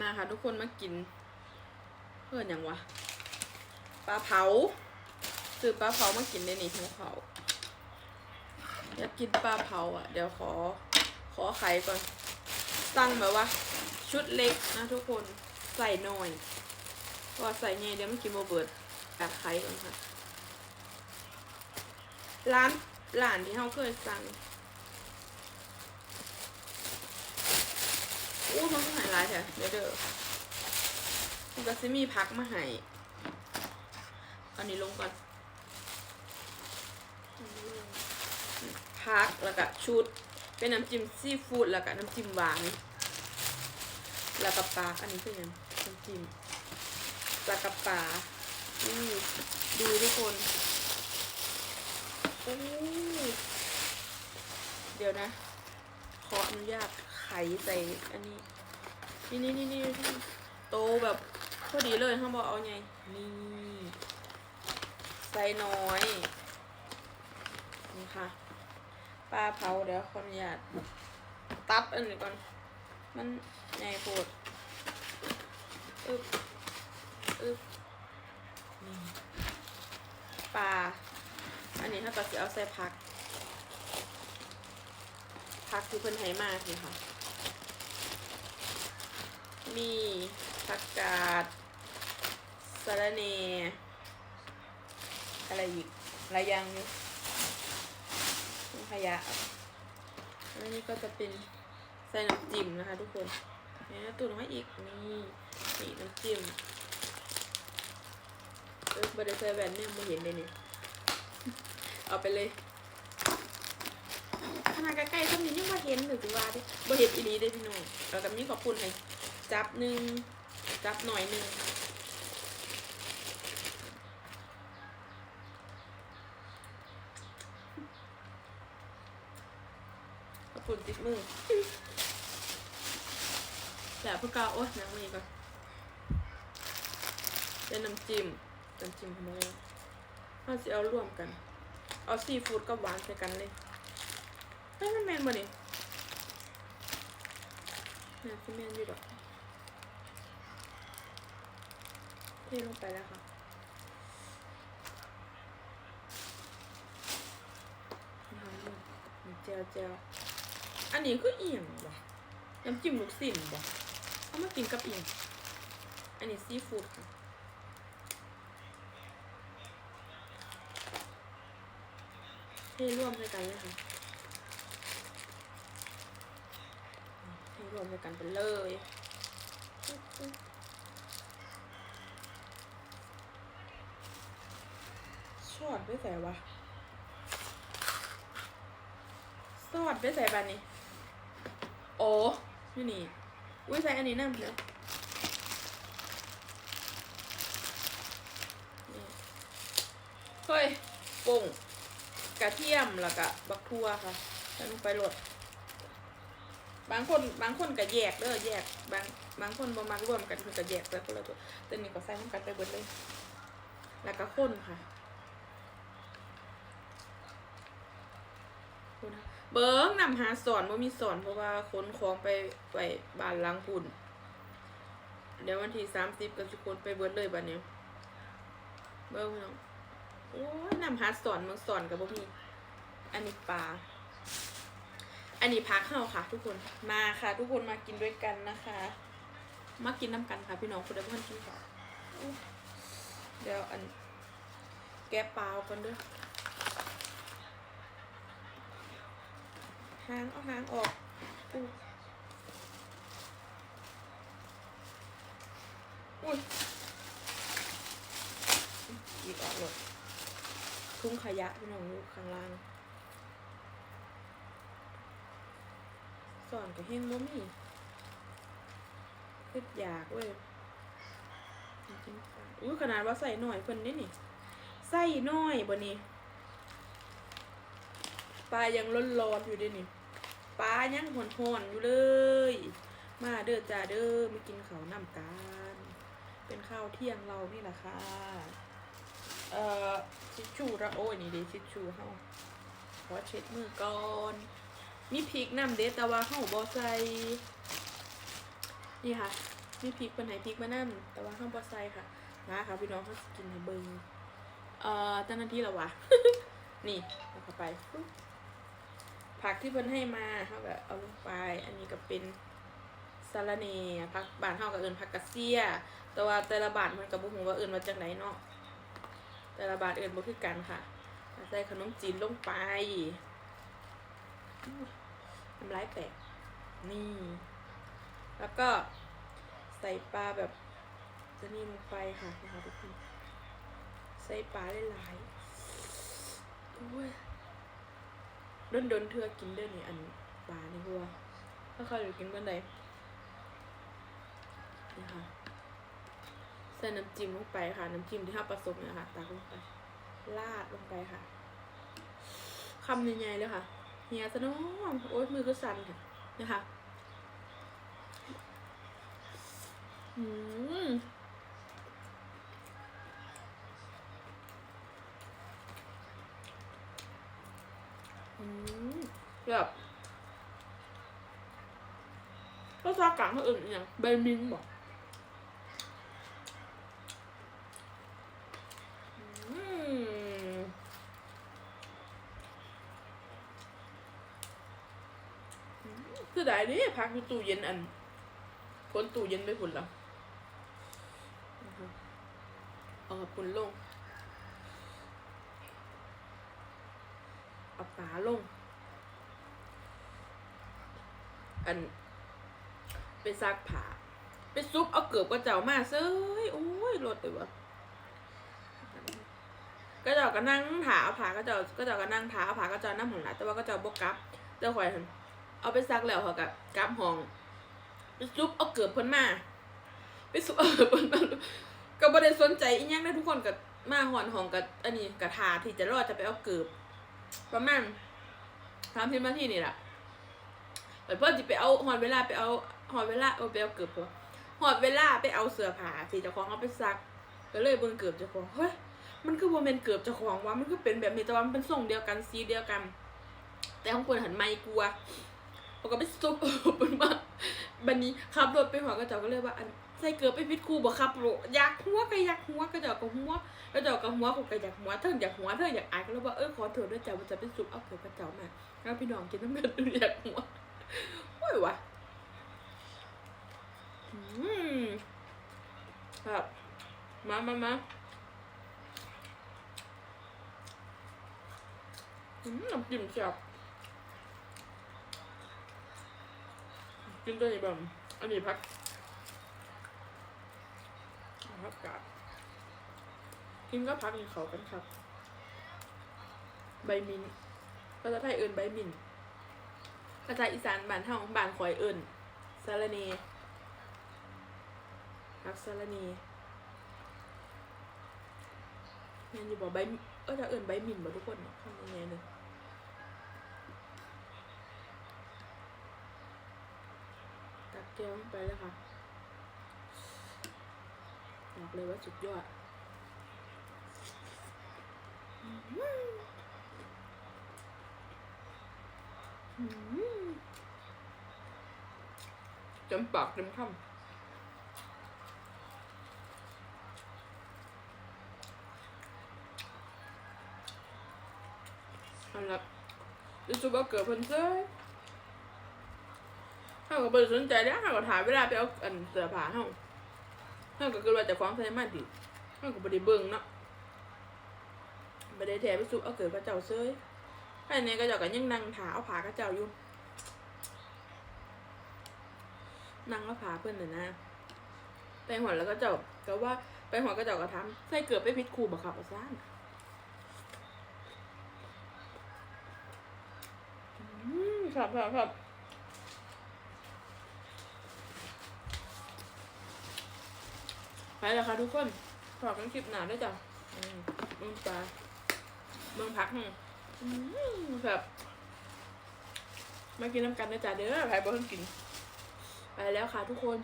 มาค่ะทุกคนมากิน เพื่อนย่างวะปลาเผาซื้อปลาเผามากินได้นี่ทั้งเผาอยากกินปลาเผาอะ เดี๋ยวขอขอไข่ก่อนสั่งแบบว่า ชุดเล็กนะทุกคนใส่หน่อยเพราะใส่ไงเดี๋ยวมันกินโบเบิร์ดแบบไข่ก่อนค่ะร้านร้านที่เขาเคยสั่งอู้มันหาายแถวเดี๋ยวเด้อมันก็จะมีพักมาให้อันนี้ลงก่อนพักแล้วก็ชุด เป็นน้ำจิ้มซีฟู้ดแล้วก็น้ำจิ้มหวานแล้วก็ปลาอันนี้คือยังน้ำจิ้มแล้วก็ปลานี่ดูทุกคนโอ้เดี๋ยวนะ ขออนุญาตไขใส่อันนี้ นี่นี่นี่นี่โตแบบพอดีเลยเขาบอกเอาไงนี่ใส่น้อย นี่ค่ะปลาเผาเดี๋ยวขออนุญาตตัดอันนี้ก่อน มันใหญ่โปดอึบอึบนี่ปลาอันนี้ถ้าตัดสิเอาใส่ผักผักคือเพิ่นให้มาสิค่ะ มีผักกาดสะระเนอะไรอีกอะไรยังอยู่ขยะอันนี้ก็จะเป็นใส่น้ำจิ้มนะคะทุกคนเนี่ยตุ่นไว้อีกนี่นี่น้ำจิ้มเออบริเซอร์แวนเนี่ยมาเห็นเลยเนี่ยเอาไปเลยขนาดใกล้ๆตรงนี้ยังมาเห็นหรือว่าดิบ่เห็นอีนี้ได้พี่น้องเราก็มีขอบคุณให้ จับหนึ่งจับหน่อยหนึ่งขอบคุณติดมือแต่พวกกาโอ๊ยน้ำมีก่อนเป็นน้ำจิ้มน้ำจิ้มของเราเราจะเอาร่วมกัน เอาซีฟู้ดกับหวานใส่กันเลยไม่มันแมนบ่นี่น่าจะแมนอยู่ดอก เทลงไปแล้วค่ะ น้ำมันเจลเจลอันนี้คือเอียงบ่น้ำจิ้มลูกสิ้นบ่เอามากินกับเอียงอันนี้ซีฟู้ดค่ะเทร่วมด้วยกันเลยค่ะเทร่วมด้วยกันไปเลย อดไปใส่วะซอดไปใส่บานนี้ โอ้นี่นี่ อุ้ยใส่อันนี้นั่นเฉยเฮ้ยปุ่งกระเทียมแล้วก็บักทั่วค่ะใส่ลงไปหลดบางคนบางคนก็แยกเด้อแยก บางบางคนบ่มักรวมกันเพิ่นก็แยกไปคนละตัวแต่นี่ก็ใส่มันกันไปเบิดเลย แล้วก็คนค่ะ คนนะเบิ้งนำหาสอนบ่มีสอนเพราะว่าขนของไปไปบ้านล้างปุ่นเดี๋ยววันที่สามสิบก็สิคนไปเบิดเลยบัดนี้เบิ้งพี่น้องโอ้ยนำหาสอนเมืองสอนกับบ่มีอันนี้ปลาอันนี้พักเข้าค่ะ ทุกคนมาค่ะ ทุกคนมากินด้วยกันนะคะ มากินน้ำกันค่ะ พี่น้องคุณได้เพื่อนกินก่อนอุ๊ยเดี๋ยวอันแกะปลากันด้วยาง เอาหางออกอุ้ยอุ้ยหยิบออกเลยทุ่งขยะพี่น้องอยู่ข้างล่างสอนกับเฮงบ่มีเฮ็ดอยากเว้ยอุ้ยขนาดว่าใส่หน่อยเพิ่นนี่นี่ใส่หน่อยบ่นี่ปลายังร้อนๆอยู่ด้นี่ ปลายังหอนๆอยู่เลย มาเด้อจ้าเด้อมากินข้าวนำกันเป็นข้าวเที่ยงเรานี่แหละค่ะ เอ่อทิชชูระโอ้ยนี่เดทิชชูเฮาขอเช็ดมือก่อนมีพริกน้ำเด็ดแต่ว่าเฮาบ่ใส่นี่ค่ะมีพริกเป็นไหนพริกมานั่นแต่ว่าข้างบนไซค่ะมาค่ะพี่น้องเขากินในเบิงเอ่อเจ้าหน้าที่ล้วะ นี่เอาเข้าไปปุ๊บ ผักที่เพิ่นให้มาเขาแบบเอาลงไป อันนี้ก็เป็นสาระเนผักบานเฮากับเอิญผักกระเซีย แต่ว่าแต่ละบาทมันกับบุหูว่าเอิญมาจากไหนเนาะแต่ละบาทเอิญบ่คือกันค่ะ ใส่ขนมจีนลงไปน้ำลายแตกนี่ แล้วก็ใส่ปลาแบบจะนี่ลงไปค่ะนะคะทุกคน ใส่ปลาหลายๆโอ้ย ดนดนๆเธอกินเด้อนี่อันปลานี่หัวถ้าเขาอยู่กินเมื่อใดนี่ค่ะใส่น้ำจิ้มลงไปค่ะ น้ำจิ้มที่ห้าผสมเนี่ยค่ะตักลงไปลาดลงไปค่ะคำใหญ่ๆเลยค่ะเฮียซะเน้องโอ๊ยมือก็สั่นค่ะนี่ค่ะอืมอืม แบบภาษากลางเขาอื่นอย่างเบมินบอกคือได้ดิพักอยู่ตู้เย็นอันคนตู้เย็นไปพุ่นแล้วเอากับปุ่นลงเอาปลาลง อันไปซักผ้าไปซุปเอาเกือบกระเจ้ามาเซ้ยโอ้ยรถเลยวะก็เจ้าก็นั่งถาเอาผ้าก็เจ้าก็เจ้าก็นั่งถาเอาผ้าก็เจ้านั่งหันหลังแต่ว่าก็เจ้าบกกลับเจ้าข่อยเอาไปซักแล้วเขากับกลับห้องไปซุปเอาเกือบเพิ่นมาไปซุปเอาเกือบเพิ่นมาก็บ่ได้สนใจอีหยังนะทุกคนก็มาหอนห้องกับอันนี้กะทาที่จะรอดจะไปเอาเกือบประมาณสามสิบนาทีนี่แหละ แต่เพิ่นสิไปเอาหอนเวลาไปเอาหอนเวลาเอาไปเอาเกือบตัวหอนเวลาไปเอาเสื้อผ้าที่เจ้าของเอาไปซัก ก็เลยเบิ่งเกือบเจ้าของเฮ้ยมันคือบ่แม่นเกือบเจ้าของวะมันคือเป็นแบบนี้แต่ว่ามันเป็นทรงเดียวกันสีเดียวกัน แต่ของเพิ่นหันไม่กลัวเขาก็ไปซุปเพิ่นมาบันนี้ขับรถไปหัวกระจ้าก็เลยว่าอันใส่เกือบไปพิษครูบอกขับรถอยากหัวก็อยากหัวกระจ้าก็หัวกระจ้าก็หัวผมก็อยากหัวเธออยากหัวเธออยากอายก็เลยว่าเออขอเถอะด้วยจ้ามันจะเป็นสุกเอาเกือบกระจ้ามาแล้วพี่น้องกินน้ำกันอยากหัว โอ้ยวะอืมครับมามามาอืมน้ำจิ้มแซ่บกินตัวนี้แบบอันนี้พักพักกาดกินก็พักกินเขากันครับ ใบมินภาษาไทยเอินใบมินาษาอีสานบ้านเฮาบ้านคอยเอินสาระเนพักสาระเนแม่นอยู่บอกใบเออจะเอินใบหมินบ่ทุกคนเนาะทำยังไงเนี่ยตักแก้วลงไปเลยค่ะบอกเลยว่าสุดยอดมอืม เต็มปากเต็มคำเอาละดิซูบอกเกิดเพิ่นเซ้ยเขาก็บ่ได้สนใจแล้วเขาก็ถ่ามเวลาไปเอาอันเสื้อผ้าเขาเขาก็คือว่าเจะคล้าของใส่มาดิเขาก็บ่ได้เบิ่งเนาะบ่ได้แถไปสุกเอาเกิดพระเจ้าเซ้ย ภายในก็เจ้าก็ยังนั่งถาเอาผ้ากระเจ้าอยู่นั่งเอาผ้าเพิ่อนน่ะนะไปหัวแล้วก็เจ้าก็ว่าไปหัวก็เจ้าก็ถามใส่เกือบไปพิษครูบ่ครับว่าซ่านอืมครับครับครับไปแล้วค่ะทุกคนฝากกันคลิปหนาด้วยจ้ะอืมเมืองปลามืองพักอืมอืม แบบมากินน้ำกันนะจ๊ะเด้อใครบอกให้กิน ไปแล้วค่ะทุกคน